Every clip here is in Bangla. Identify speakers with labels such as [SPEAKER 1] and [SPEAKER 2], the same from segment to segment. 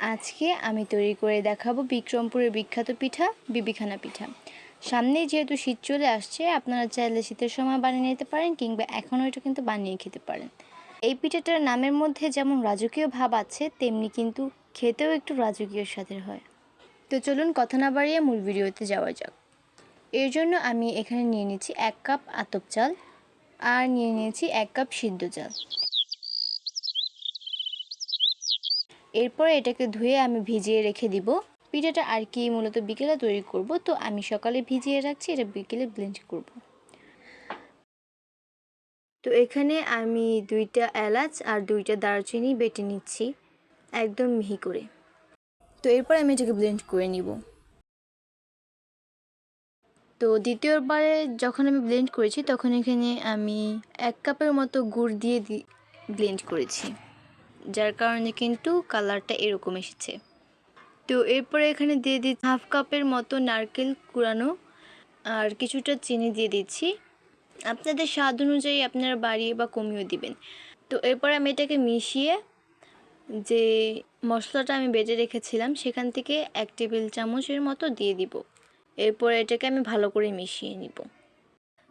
[SPEAKER 1] আজকে আমি তৈরি করে দেখাবো বিক্রমপুরের বিখ্যাত পিঠা, বিবিখানা পিঠা। সামনেই যেহেতু শীত চলে আসছে, আপনারা চাইলে শীতের সময় বানিয়ে নিতে পারেন কিংবা এখনও এটা কিন্তু বানিয়ে খেতে পারেন। এই পিঠাটার নামের মধ্যে যেমন রাজকীয় ভাব আছে, তেমনি কিন্তু খেতেও একটু রাজকীয় স্বাদের হয়। তো চলুন কথা না বাড়িয়ে মূল ভিডিওতে যাওয়া যাক। এর জন্য আমি এখানে নিয়ে নিয়েছি এক কাপ আতপ চাল আর নিয়ে নিয়েছি এক কাপ সিদ্ধ চাল। এরপরে এটাকে ধুয়ে আমি ভিজিয়ে রেখে দিব। পিঠাটা আর কি মূলত বিকেলে তৈরি করব, তো আমি সকালে ভিজিয়ে রাখছি, এটা বিকেলে ব্লেন্ড করব। তো এখানে আমি দুইটা এলাচ আর দুইটা দারচিনি বেটে নিচ্ছি, একদম মিহি করে। তো এরপর আমি এটাকে ব্লেন্ড করে নিব। তো দ্বিতীয়বারে যখন আমি ব্লেন্ড করেছি, তখন এখানে আমি এক কাপের মতো গুড় দিয়ে ব্লেন্ড করেছি। যার কারণে কিন্তু কালারটা এরকম এসেছে। তো এরপরে এখানে দিয়ে দিচ্ছি হাফ কাপের মতো নারকেল কুড়ানো আর কিছুটা চিনি দিয়ে দিচ্ছি। আপনাদের স্বাদ অনুযায়ী আপনারা বাড়িয়ে বা কমিয়ে দিবেন। তো এরপর আমি এটাকে মিশিয়ে যে মশলাটা আমি বেটে রেখেছিলাম সেখান থেকে এক টেবিল চামচের মতো দিয়ে দিব। এরপর এটাকে আমি ভালো করে মিশিয়ে নিব।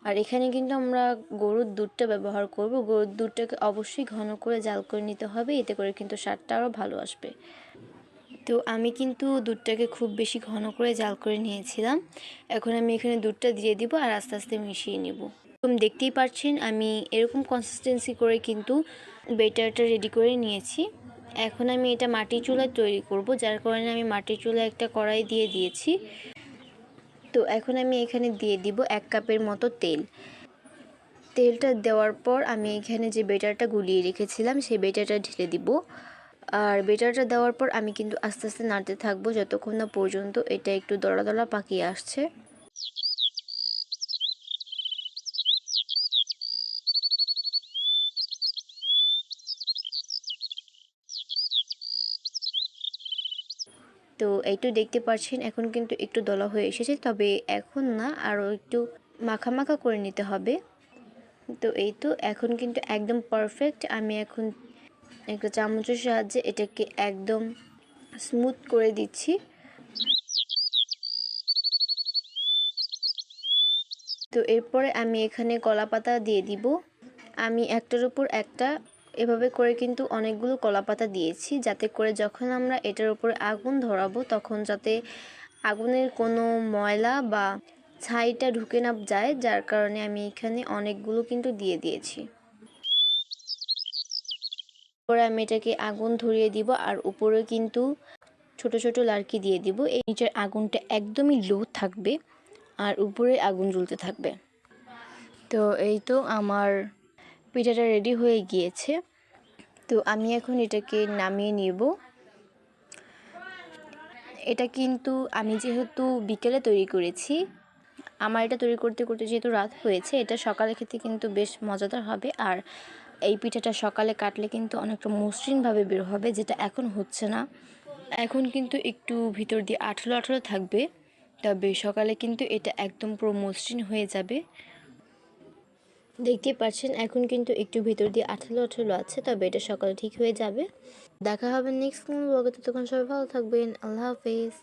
[SPEAKER 1] আর এখানে কিন্তু আমরা গরুর দুধটা ব্যবহার করব। গরুর দুধটাকে অবশ্যই ঘন করে জাল করে নিতে হবে, এতে করে কিন্তু স্বাদটা আরও ভালো আসবে। তো আমি কিন্তু দুধটাকে খুব বেশি ঘন করে জাল করে নিয়েছিলাম। এখন আমি এখানে দুধটা দিয়ে দিব আর আস্তে আস্তে মিশিয়ে নিব। এরকম দেখতেই পাচ্ছেন আমি এরকম কনসিস্টেন্সি করে কিন্তু বেটারটা রেডি করে নিয়েছি। এখন আমি এটা মাটির চুলায় তৈরি করব, যার কারণে আমি মাটির চুলায় একটা কড়াই দিয়ে দিয়েছি। তো এখন আমি এখানে দিয়ে দিব এক কাপের মতো তেল। তেলটা দেওয়ার পর আমি এখানে যে বেটারটা গুলিয়ে রেখেছিলাম, সেই বেটারটা ঢেলে দিব। আর বেটারটা দেওয়ার পর আমি কিন্তু আস্তে আস্তে নাড়তে থাকব যতক্ষণ না পর্যন্ত এটা একটু দলা দলা পাকিয়ে আসছে। তো এইটু দেখতে পাচ্ছেন এখন কিন্তু একটু দলা হয়ে এসেছে, তবে এখন না আরও একটু মাখা মাখা করে নিতে হবে। তো এই তো এখন কিন্তু একদম পারফেক্ট আমি এখন একটা চামচের সাহায্যে এটাকে একদম স্মুথ করে দিচ্ছি। তো এরপরে আমি এখানে কলা পাতা দিয়ে দিব। আমি একটার উপর একটা এভাবে করে কিন্তু অনেকগুলো কলাপাতা দিয়েছি। যাতে করে যখন আমরা এটার উপরে আগুন ধরাবো, তখন যাতে আগুনের কোনো ময়লা বা ছাইটা ঢুকে না যায়, যার কারণে আমি এখানে অনেকগুলো কিন্তু দিয়ে দিয়েছি। পরে আমি এটাকে আগুন ধরিয়ে দিব আর উপরে কিন্তু ছোট ছোট লার্কি দিয়ে দিব। এই নিচের আগুনটা একদমই লো থাকবে আর উপরে আগুন জ্বলতে থাকবে। তো এই তো আমার পিঠাটা রেডি হয়ে গিয়েছে। তো আমি এখন এটাকে নামিয়ে নিব। এটা কিন্তু আমি যেহেতু বিকেলে তৈরি করেছি, আমার এটা তৈরি করতে করতে যেহেতু রাত হয়েছে, এটা সকালে খেতে কিন্তু বেশ মজাদার হবে। আর এই পিঠাটা সকালে কাটলে কিন্তু অনেকটা মসৃণভাবে বের হবে, যেটা এখন হচ্ছে না। এখন কিন্তু একটু ভিতর দিয়ে আঠলো আঠলো থাকবে, তবে সকালে কিন্তু এটা একদম পুরো মসৃণ হয়ে যাবে। দেখতে পাচ্ছেন, এখন কিন্তু একটু ভেতর দিয়ে আঠালো আঠালো আছে, তবে এটা সকালে ঠিক হয়ে যাবে। দেখা হবে নেক্সট কোনো ব্লগে তখন সবাই ভালো থাকবেন, আল্লাহ হাফেজ।